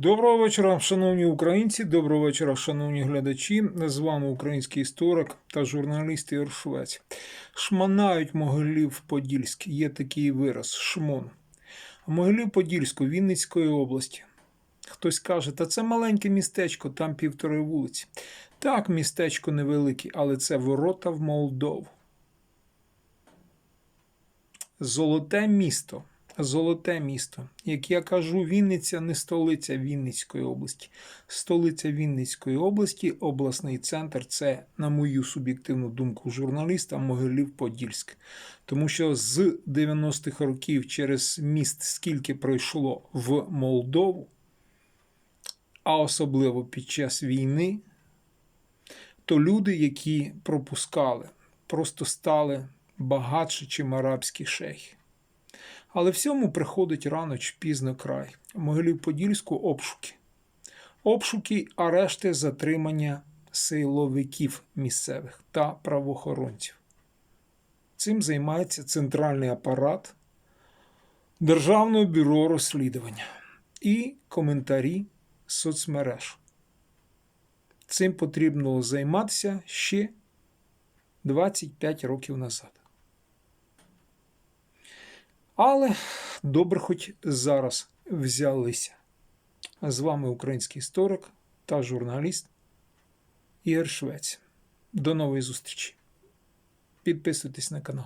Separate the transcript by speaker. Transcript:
Speaker 1: Доброго вечора, шановні українці, доброго вечора, шановні глядачі. З вами український історик та журналіст Ігор Швець. Шманають Могилів Подільськ. Є такий вираз шмон. Могилів Подільську Вінницької області. Хтось каже, та це маленьке містечко, там півтори вулиці. Так, містечко невелике, але це ворота в Молдову. Золоте місто. Золоте місто. Як я кажу, Вінниця не столиця Вінницької області. Столиця Вінницької області, обласний центр це, на мою суб'єктивну думку, журналіста Могилів-Подільськ. Тому що з 90-х років через міст скільки пройшло в Молдову, а особливо під час війни, то люди, які пропускали, просто стали багатше, чим арабські шейхи. Але всьому приходить рано чи пізно край. В Могилів-Подільську обшуки. Обшуки, арешти, затримання силовиків місцевих та правоохоронців. Цим займається центральний апарат Державного бюро розслідування і коментарі соцмереж. Цим потрібно займатися ще 25 років назад. Але добре, хоч зараз взялися. З вами український історик та журналіст Ігор Швець. До нової зустрічі. Підписуйтесь на канал.